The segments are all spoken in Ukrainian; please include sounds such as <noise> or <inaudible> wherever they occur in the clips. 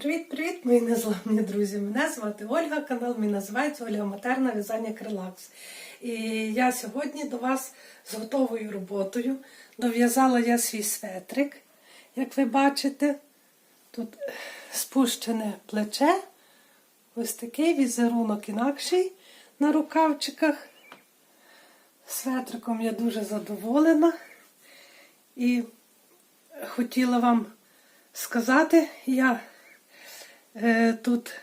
Привіт-привіт, мої незламні друзі! Мене звати Ольга, канал мій називається Ольга Матерна В'язання Крилакс. І я сьогодні до вас з готовою роботою. Дов'язала я свій светрик. Як ви бачите, тут спущене плече, ось такий візерунок інакший на рукавчиках. Светриком я дуже задоволена. І хотіла вам сказати, я тут,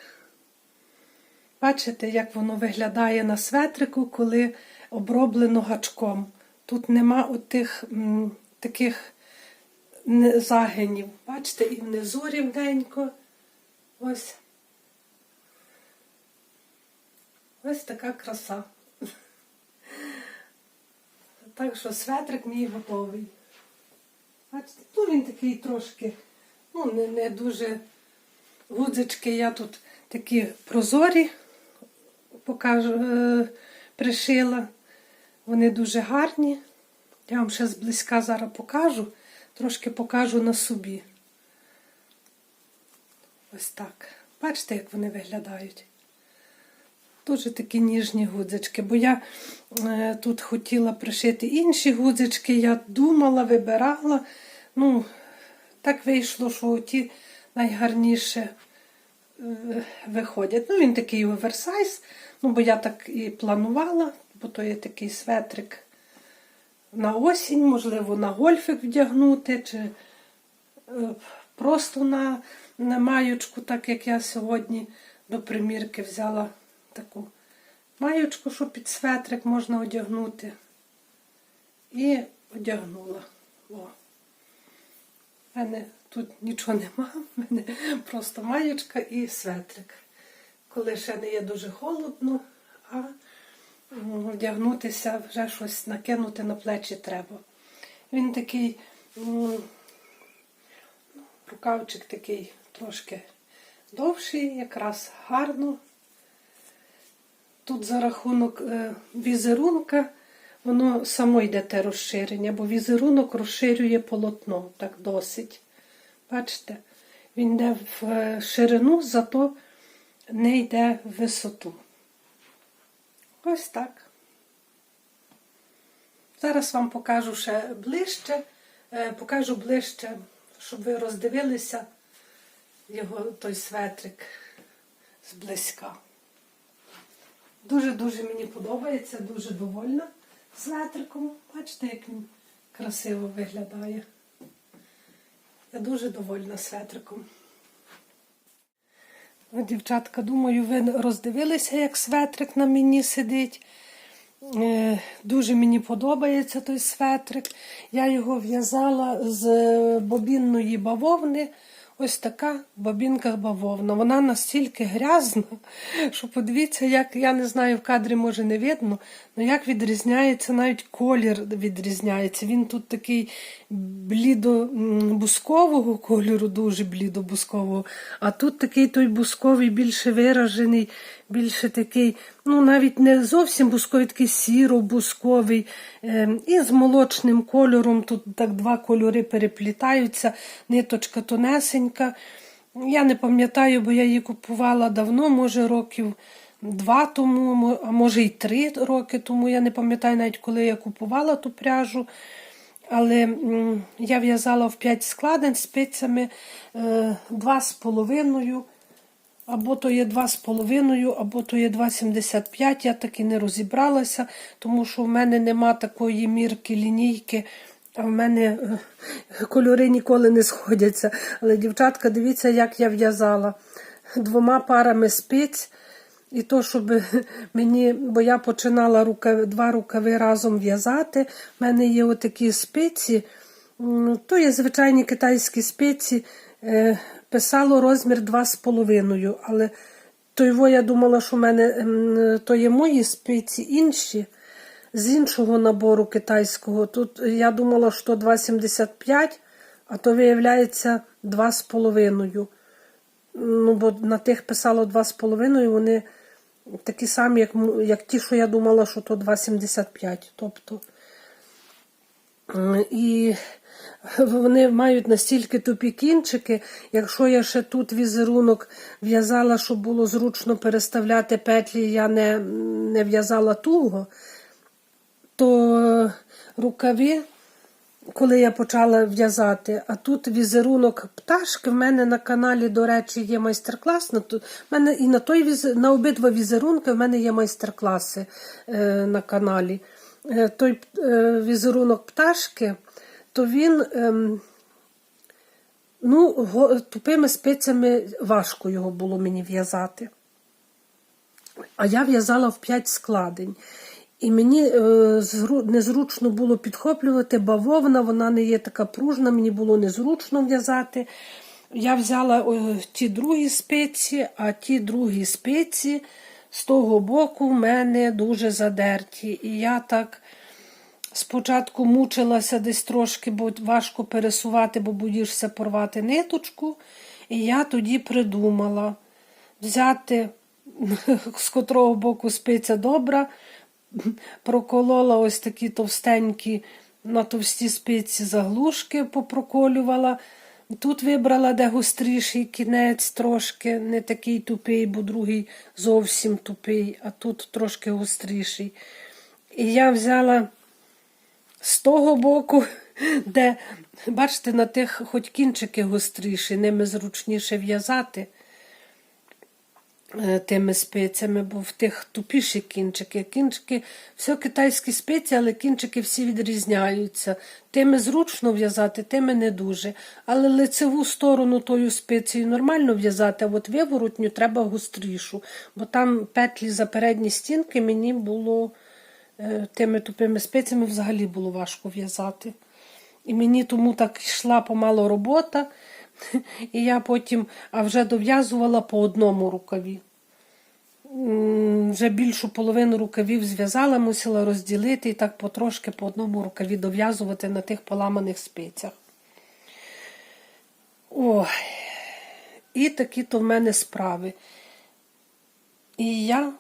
бачите, як воно виглядає на светрику, коли оброблено гачком. Тут нема отих таких загинів. Бачите, і внизу рівненько. Ось. Ось така краса. Так що светрик мій готовий. Бачите, ну він такий трошки, ну, не, не дуже гудзички я тут такі прозорі покажу, е, пришила. Вони дуже гарні. Я вам ще зблизька зараз покажу, трошки покажу на собі. Ось так. Бачите, як вони виглядають? Дуже такі ніжні гудзички, бо я е, тут хотіла пришити інші гудзички, я думала, вибирала. Ну, так вийшло, що ті найгарніше е, виходять. Ну, він такий оверсайз, ну, бо я так і планувала, бо то є такий светрик на осінь, можливо, на гольфик вдягнути, чи е, просто на, на маючку, так як я сьогодні до примірки взяла таку маючку, що під светрик можна одягнути. І одягнула. О. Мене тут нічого нема, <laughs> в мене просто маєчка і светрик. Коли ще не є дуже холодно, а вдягнутися, вже щось накинути на плечі треба. Він такий, м, рукавчик такий трошки довший, якраз гарно. Тут за рахунок е, візерунка воно само йде те розширення, бо візерунок розширює полотно так досить. Бачите, він йде в е, ширину, зато не йде в висоту. Ось так. Зараз вам покажу ще ближче, е, покажу ближче, щоб ви роздивилися його той светрик зблизька. Дуже-дуже мені подобається, дуже довольна светриком. Бачите, як він красиво виглядає. Я дуже довольна светриком. Ну, Дівчатка, думаю, ви роздивилися, як светрик на мені сидить. Е, Дуже мені подобається той светрик. Я його в'язала з бобінної бавовни. Ось така бобінка бавовна. Вона настільки грязна, що подивіться, як я не знаю, в кадрі може не видно, але як відрізняється, навіть колір відрізняється. Він тут такий блідо-бускового кольору, дуже блідо-бускового, а тут такий той бусковий більше виражений, більше такий, ну навіть не зовсім бусковий, такий сіро-бусковий. Ем, І з молочним кольором. Тут так два кольори переплітаються, ниточка тонесенька. Я не пам'ятаю, бо я її купувала давно, може років два тому, а може й три роки тому. Я не пам'ятаю навіть, коли я купувала ту пряжу. Але я в'язала в 5 складень спицями е, два з половиною. Або то є 2,5, або то є 2,75. Я так і не розібралася, тому що в мене нема такої мірки лінійки, в мене е, кольори ніколи не сходяться. Але, дівчатка, дивіться, як я в'язала двома парами спиць. І то, щоб мені, бо я починала рукав, два рукави разом в'язати. У мене є отакі спиці, то є звичайні китайські спиці. Е, Писало розмір 2,5, але то його я думала, що в мене то є мої спиці інші з іншого набору китайського. Тут я думала, що 2,75, а то виявляється 2,5. Ну, бо на тих писало 2,5, вони такі самі, як, як ті, що я думала, що то 2,75. Тобто І вони мають настільки тупі кінчики. Якщо я ще тут візерунок в'язала, щоб було зручно переставляти петлі, я не, не в'язала туго, то рукаві, коли я почала в'язати, а тут візерунок пташки, в мене на каналі, до речі, є майстер-клас. В мене і на той віз- на обидва візерунки в мене є майстер-класи е, на каналі. Е, той е, візерунок пташки, то він. ем, Ну, тупими спицями важко його було мені в'язати. А я в'язала в 5 складень. І мені е, незручно було підхоплювати бавовна, вона не є така пружна, мені було незручно в'язати. Я взяла е, ті другі спиці, а ті другі спиці з того боку в мене дуже задерті. І я так спочатку мучилася десь трошки, бо важко пересувати, бо боїшся порвати ниточку. І я тоді придумала взяти <laughs> з котрого боку спиця добра, проколола ось такі товстенькі на товсті спиці заглушки, попроколювала. Тут вибрала, де гостріший кінець, трошки не такий тупий, бо другий зовсім тупий, а тут трошки гостріший. І я взяла з того боку, де, бачите, на тих хоч кінчики гостріші, ними зручніше в'язати тими спицями, бо в тих тупіші кінчики. Кінчики, все китайські спиці, але кінчики всі відрізняються. Тими зручно в'язати, тими не дуже. Але лицеву сторону тою спицею нормально в'язати, а от виворотню треба гострішу, бо там петлі за передні стінки мені було е, тими тупими спицями взагалі було важко в'язати. І мені тому так йшла помало робота, і я потім а вже дов'язувала по одному рукаві. Вже більшу половину рукавів зв'язала, мусила розділити і так потрошки по одному рукаві дов'язувати на тих поламаних спицях. Ой, і такі то в мене справи. І я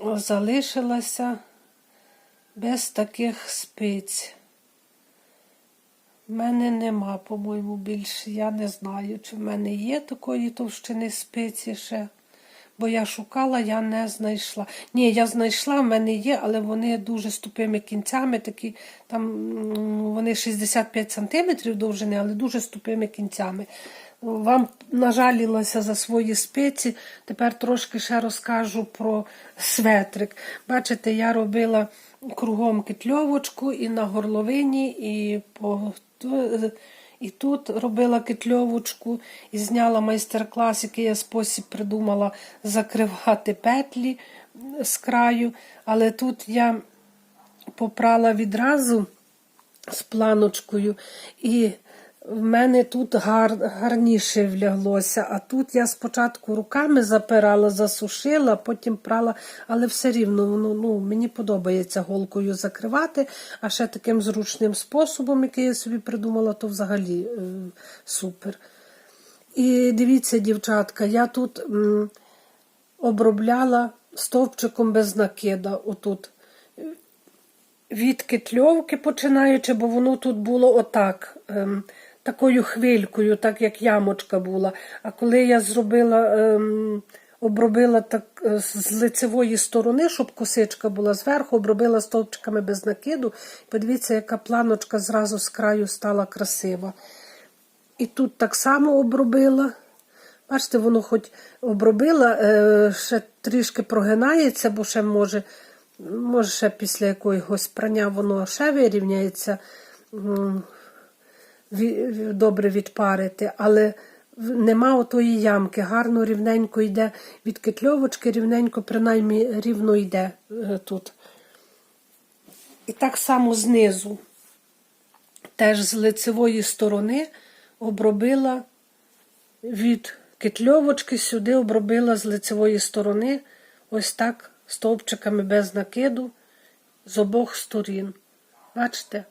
залишилася без таких спиць. В мене нема, по-моєму, більше. Я не знаю, чи в мене є такої товщини спиці ще. Бо я шукала, я не знайшла. Ні, я знайшла, в мене є, але вони дуже з тупими кінцями, такі, там вони 65 см довжини, але дуже з тупими кінцями. Вам нажалілася за свої спиці. Тепер трошки ще розкажу про светрик. Бачите, я робила кругом китльовочку і на горловині, і по і тут робила китльовочку і зняла майстер-клас, який я спосіб придумала закривати петлі з краю. Але тут я попрала відразу з планочкою, і в мене тут гар, гарніше вляглося. А тут я спочатку руками запирала, засушила, потім прала, але все рівно воно, ну, мені подобається голкою закривати, а ще таким зручним способом, який я собі придумала, то взагалі е, супер. І дивіться, дівчатка, я тут м, обробляла стовпчиком без накида. Отут від китльовки починаючи, бо воно тут було отак, ем, такою хвилькою, так як ямочка була. А коли я зробила, ем, обробила так е, з лицевої сторони, щоб косичка була зверху, обробила стовпчиками без накиду, подивіться, яка планочка зразу з краю стала красива. І тут так само обробила. Бачите, воно хоч обробила, е, ще трішки прогинається, бо ще може, може ще після якогось прання воно ще вирівняється, добре відпарити, але нема отої ямки, гарно рівненько йде від китльовочки, рівненько, принаймні рівно йде е, тут. І так само знизу, теж з лицевої сторони обробила від китльовочки сюди обробила з лицевої сторони, ось так, стовпчиками без накиду, з обох сторін. Бачите?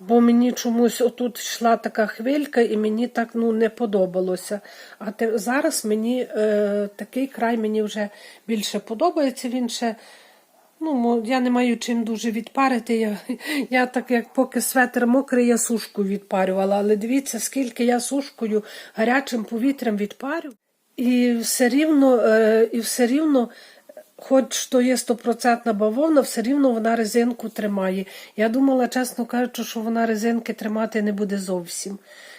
Бо мені чомусь отут йшла така хвилька, і мені так ну, не подобалося. А те, зараз мені е, такий край мені вже більше подобається. Він ще Ну, я не маю чим дуже відпарити. Я, я так як поки светр мокрий, я сушку відпарювала. Але дивіться, скільки я сушкою гарячим повітрям відпарю. І все рівно, е, і все рівно, хоч то є стопроцентна бавовна, все рівно вона резинку тримає. Я думала, чесно кажучи, що вона резинки тримати не буде зовсім.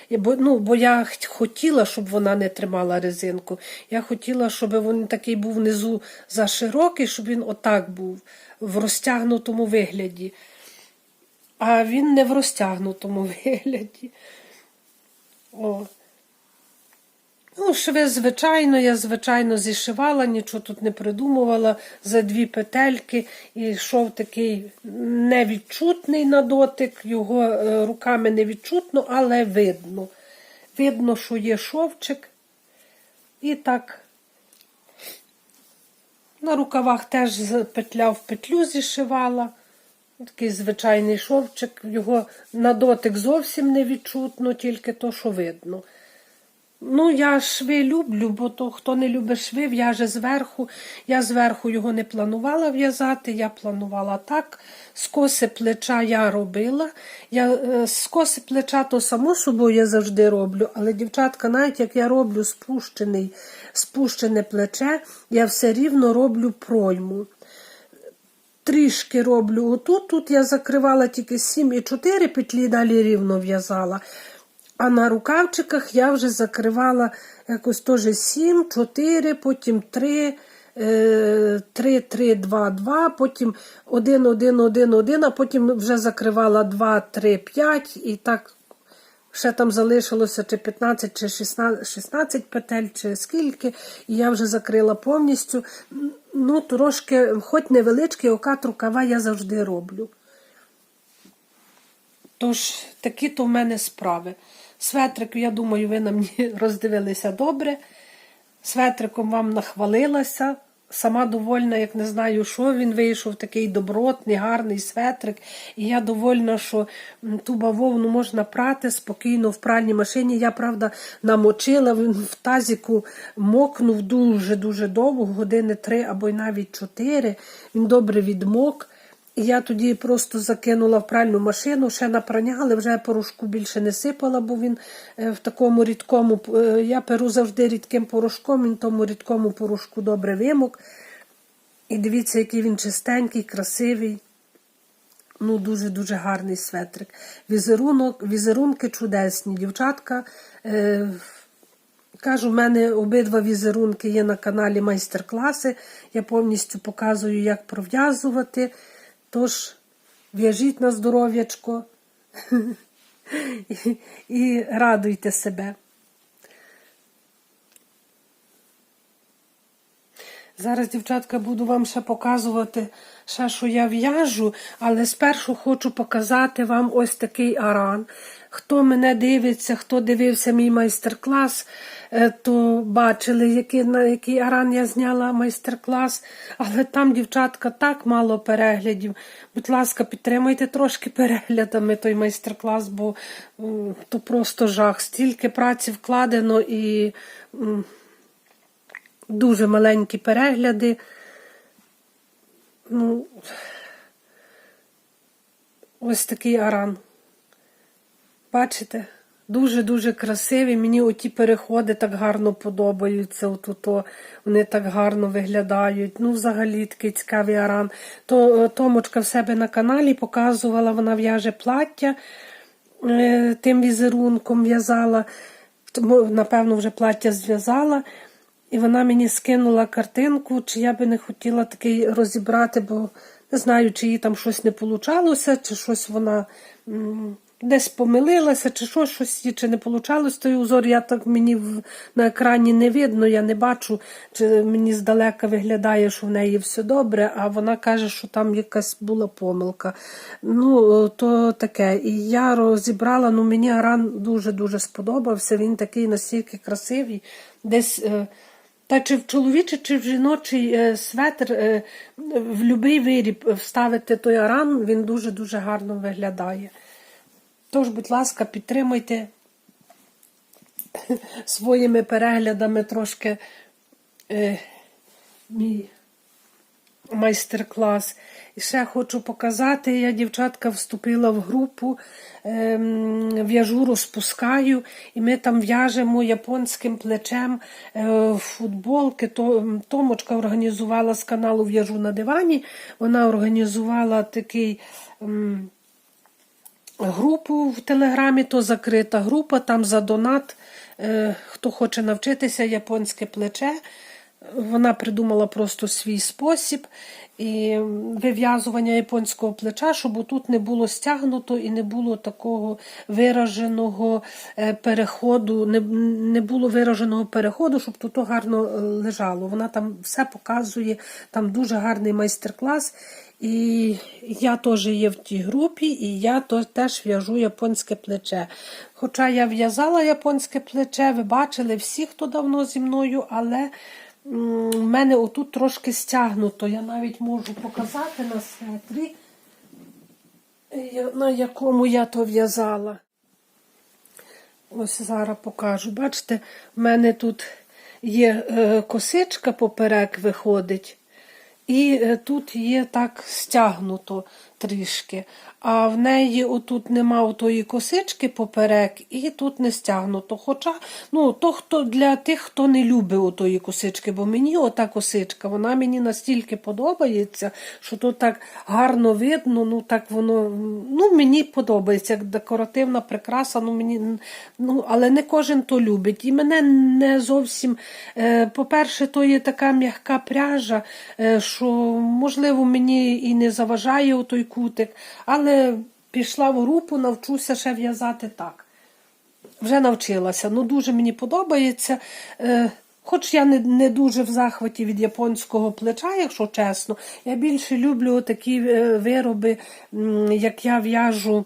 Бо, ну, бо я хотіла, щоб вона не тримала резинку. Я хотіла, щоб він такий був внизу заширокий, щоб він отак був, в розтягнутому вигляді. А він не в розтягнутому <laughs> вигляді. О. Ну, шви, звичайно, я звичайно зішивала, нічого тут не придумувала за дві петельки. І йшов такий невідчутний на дотик, його е, руками не відчутно, але видно. Видно, що є шовчик. І так. На рукавах теж з петля в петлю зішивала. Такий звичайний шовчик, його на дотик зовсім не відчутно, тільки то, що видно. Ну, я шви люблю, бо то хто не любить шви, в'яже зверху. Я зверху його не планувала в'язати, я планувала так. Скоси плеча я робила. Я, е, скоси плеча то само собою я завжди роблю, але дівчатка, навіть як я роблю спущений, спущене плече, я все рівно роблю пройму трішки роблю отут. Тут я закривала тільки 7 і 4 петлі, далі рівно в'язала. А на рукавчиках я вже закривала якось теж 7, 4, потім 3, 3, 3, 2, 2, потім 1, 1, 1, 1, а потім вже закривала 2, 3, 5 і так Ще там залишилося чи 15, чи 16, 16 петель, чи скільки, і я вже закрила повністю. Ну, трошки, хоч невеличкий окат рукава я завжди роблю. Тож, такі то в мене справи. Светрик, я думаю, ви на мені <laughs> роздивилися добре. Светриком вам нахвалилася. Сама довольна, як не знаю, що він вийшов, такий добротний, гарний светрик. І я довольна, що ту бавовну можна прати спокійно в пральній машині. Я, правда, намочила, він в тазіку мокнув дуже-дуже довго, години три або й навіть чотири. Він добре відмок. Я тоді просто закинула в пральну машину, ще на але вже порошку більше не сипала, бо він е, в такому рідкому. е, Я перу завжди рідким порошком, він тому рідкому порошку добре вимок. І дивіться, який він чистенький, красивий. Ну, дуже-дуже гарний светрик. Візерунок, візерунки чудесні. Дівчатка. Е, Кажу, в мене обидва візерунки є на каналі майстер-класи. Я повністю показую, як пров'язувати. Тож, в'яжіть на здоров'ячко <laughs> і, радуйте себе. Зараз, дівчатка, буду вам ще показувати, ще, що я в'яжу, але спершу хочу показати вам ось такий аран. Хто мене дивиться, хто дивився мій майстер-клас, е, то бачили, який, на який аран я зняла майстер-клас. Але там, дівчатка, так мало переглядів. Будь ласка, підтримайте трошки переглядами той майстер-клас, бо то просто жах. Стільки праці вкладено і. Дуже маленькі перегляди. Ну, ось такий аран. Бачите? Дуже-дуже красиві. Мені оті переходи так гарно подобаються. От-ото. Вони так гарно виглядають. Ну, взагалі такий цікавий аран. То е, Томочка в себе на каналі показувала, вона в'яже плаття е, тим візерунком в'язала. Напевно, вже плаття зв'язала. І вона мені скинула картинку, чи я би не хотіла такий розібрати, бо не знаю, чи їй там щось не получалося, чи щось вона десь помилилася, чи щось, щось чи не получалось той узор. Я так мені на екрані не видно, я не бачу, чи мені здалека виглядає, що в неї все добре, а вона каже, що там якась була помилка. Ну, то таке. І я розібрала, ну мені аран дуже-дуже сподобався. Він такий настільки красивий. Десь. е, та чи в чоловічий, чи в жіночий е, светр, е, в будь-який виріб вставити той аран, він дуже-дуже гарно виглядає. Тож, будь ласка, підтримуйте своїми переглядами трошки е, мій майстер-клас. І ще хочу показати, я, дівчатка, вступила в групу, ем, в'яжу, розпускаю, і ми там в'яжемо японським плечем е, футболки. То, Томочка організувала з каналу В'яжу на дивані. Вона організувала такий. м, групу в Телеграмі, то закрита група, там за донат. Е, Хто хоче навчитися японське плече. Вона придумала просто свій спосіб і вив'язування японського плеча, щоб тут не було стягнуто і не було такого вираженого е, переходу, не, не було вираженого переходу, щоб тут гарно е, лежало. Вона там все показує, там дуже гарний майстер-клас. І я теж є в тій групі, і я теж в'яжу японське плече. Хоча я в'язала японське плече, ви бачили всі, хто давно зі мною, але в мене отут трошки стягнуто. Я навіть можу показати на светрі, на якому я то в'язала. Ось зараз покажу. Бачите, в мене тут є е, косичка поперек виходить, і е, тут є так стягнуто трішки. А в неї отут нема отої косички поперек, і тут не стягнуто. Хоча, ну, то хто для тих, хто не любить отої косички, бо мені ота косичка, вона мені настільки подобається, що то так гарно видно, ну так воно ну, мені подобається, як декоративна прикраса, ну мені ну, але не кожен то любить. І мене не зовсім, е, по-перше, то є така м'яка пряжа, е, що можливо мені і не заважає отой кутик, але пішла в групу, навчуся ще в'язати так. Вже навчилася. Ну, дуже мені подобається. Е, Хоч я не, не дуже в захваті від японського плеча, якщо чесно, я більше люблю такі е, вироби, як я в'яжу.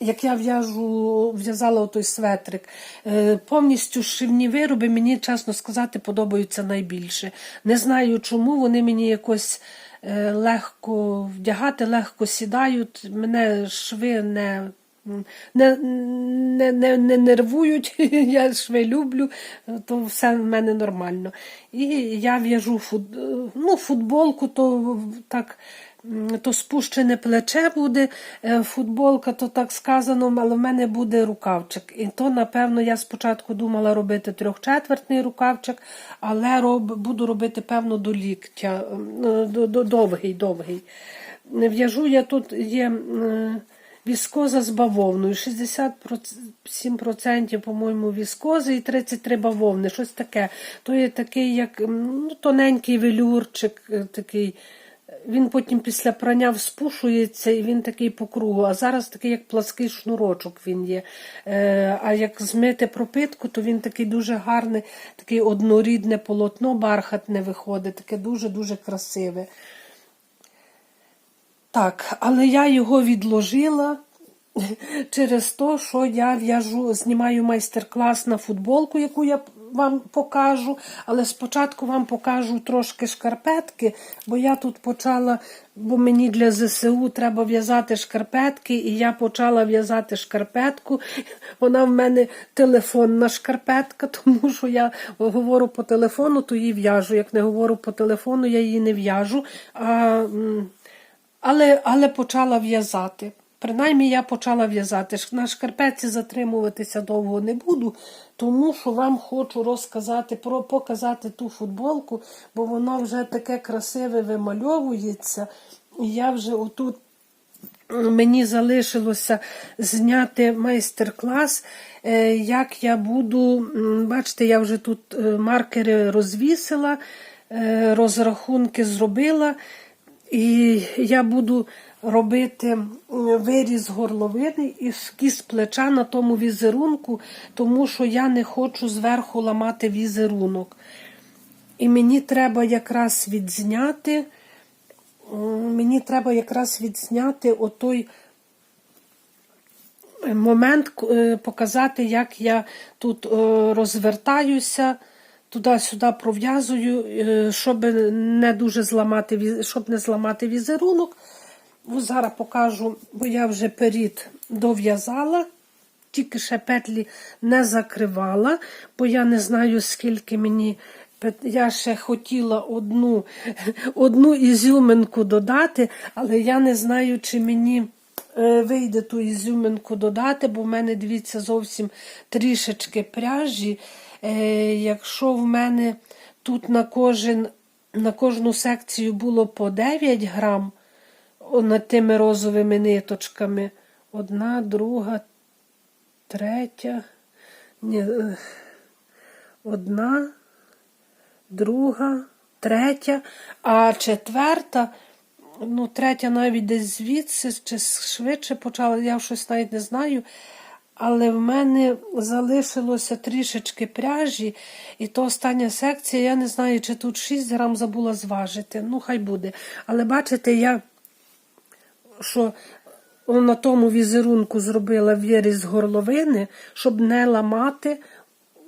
Як я в'яжу, в'язала той светрик, е, повністю шивні вироби, мені, чесно сказати, подобаються найбільше. Не знаю чому, вони мені якось легко вдягати, легко сідають. Мене шви не, не, не, не, не нервують, <laughs> я шви люблю, то все в мене нормально. І я в'яжу фут, ну, футболку, то так. То спущене плече буде е, футболка, то так сказано, але в мене буде рукавчик. І то, напевно, я спочатку думала робити трьохчетвертний рукавчик, але роб, буду робити, певно, до ліктя, е, до, до, довгий, довгий. В'яжу я тут є віскоза з бавовною. 67%, по-моєму, віскози і 33 бавовни. Щось таке. То є такий, як ну, тоненький велюрчик, е, такий. Він потім після прання вспушується і він такий по кругу. А зараз такий, як плаский шнурочок він є. Е, а як змити пропитку, то він такий дуже гарний, такий однорідне полотно, бархатне виходить, таке дуже-дуже красиве. Так, але я його відложила <laughs> через те, що я в'яжу, знімаю майстер-клас на футболку, яку я вам покажу. Але спочатку вам покажу трошки шкарпетки, бо я тут почала, бо мені для ЗСУ треба в'язати шкарпетки, і я почала в'язати шкарпетку. Вона в мене телефонна шкарпетка, тому що я говорю по телефону, то її в'яжу. Як не говорю по телефону, я її не в'яжу. А, але, але почала в'язати. Принаймні я почала в'язати. На шкарпетці затримуватися довго не буду, тому що вам хочу розказати про показати ту футболку, бо воно вже таке красиве вимальовується. І я вже отут мені залишилося зняти майстер-клас, е, як я буду. Бачите, я вже тут е, маркери розвісила, е, розрахунки зробила. І я буду робити виріз горловини і скіз плеча на тому візерунку, тому що я не хочу зверху ламати візерунок. І мені треба якраз відзняти, мені треба якраз відзняти отой момент, е, показати, як я тут е, розвертаюся, туди-сюди пров'язую, е, щоб не дуже зламати, щоб не зламати візерунок. Ось Зараз покажу, бо я вже перід дов'язала, тільки ще петлі не закривала, бо я не знаю, скільки мені Я ще хотіла одну, одну ізюминку додати, але я не знаю, чи мені е, вийде ту ізюминку додати, бо в мене, дивіться, зовсім трішечки пряжі. Е, Якщо в мене тут на, кожен, на кожну секцію було по 9 грам над тими розовими ниточками, одна, друга, третя, ні, е, одна, друга, третя, а четверта, ну, третя навіть десь звідси, чи швидше почала, я щось навіть не знаю. Але в мене залишилося трішечки пряжі, і то остання секція, я не знаю, чи тут 6 грам забула зважити. Ну, хай буде. Але бачите, я що на тому візерунку зробила виріз горловини, щоб не ламати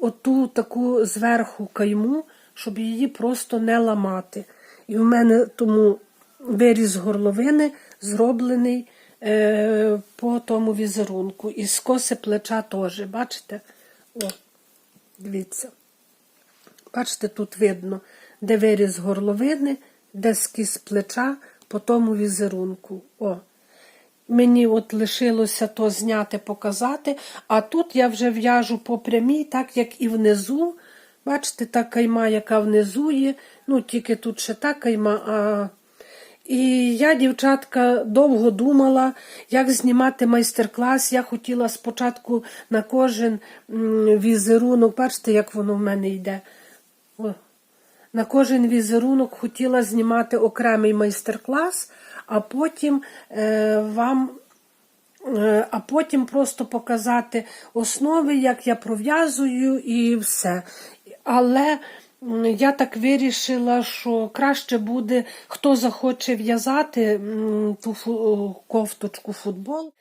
оту таку зверху кайму, щоб її просто не ламати. І в мене тому виріз горловини зроблений е, по тому візерунку. І скоси плеча теж. Бачите? О, дивіться. Бачите, тут видно, де виріз горловини, де скіз плеча по тому візерунку. О. Мені от лишилося то зняти, показати, а тут я вже в'яжу по прямій, так як і внизу. Бачите, та кайма, яка внизу є. Ну, тільки тут ще та кайма. А... І я, дівчатка, довго думала, як знімати майстер-клас. Я хотіла спочатку на кожен візерунок, бачите, як воно в мене йде. О. На кожен візерунок хотіла знімати окремий майстер-клас, а потім е, вам. е, А потім просто показати основи, як я пров'язую і все. Але я так вирішила, що краще буде, хто захоче в'язати ту кофточку футбол.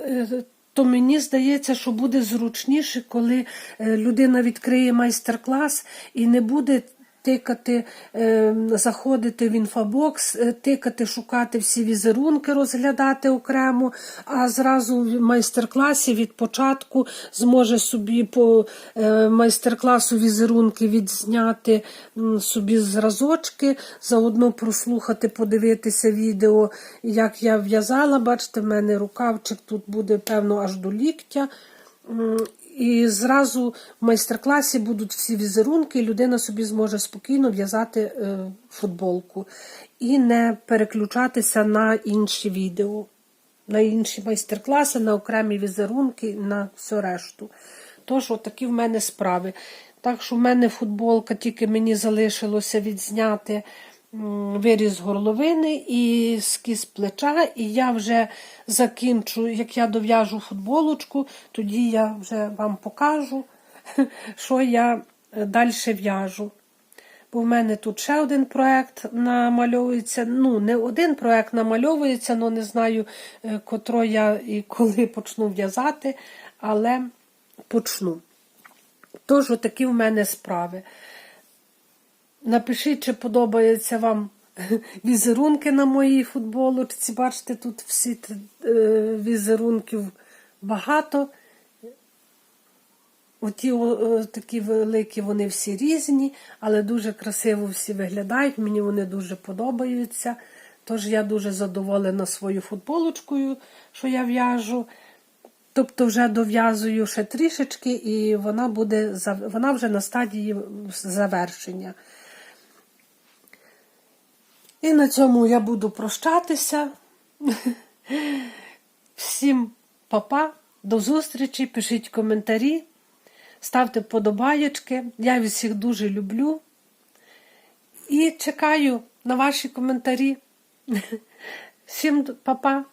Е, То мені здається, що буде зручніше, коли людина відкриє майстер-клас і не буде тикати, е, заходити в інфобокс, е, тикати, шукати всі візерунки, розглядати окремо, а зразу в майстер-класі від початку зможе собі по е, майстер-класу візерунки відзняти собі зразочки, заодно прослухати, подивитися відео, як я в'язала. Бачите, в мене рукавчик тут буде, певно, аж до ліктя. І зразу в майстер-класі будуть всі візерунки, і людина собі зможе спокійно в'язати е, футболку і не переключатися на інші відео, на інші майстер-класи, на окремі візерунки, на все решту. Тож, отакі в мене справи. Так що в мене футболка, тільки мені залишилося відзняти виріз горловини і скіз плеча, і я вже закінчу, як я дов'яжу футболочку, тоді я вже вам покажу, <laughs> що я далі в'яжу. Бо в мене тут ще один проект намальовується. Ну, не один проект намальовується, але не знаю, е, котро я і <laughs> коли почну в'язати, але почну. Тож, такі в мене справи. Напишіть, чи подобаються вам <laughs> візерунки на моїй футболочці. Бачите, тут всі е, візерунків багато. Оті такі великі, вони всі різні, але дуже красиво всі виглядають. Мені вони дуже подобаються. Тож я дуже задоволена своєю футболочкою, що я в'яжу. Тобто вже дов'язую ще трішечки, і вона буде вона вже на стадії завершення. І на цьому я буду прощатися. Всім па-па, до зустрічі, пишіть коментарі, ставте вподобаєчки. Я всіх дуже люблю. І чекаю на ваші коментарі. Всім па-па!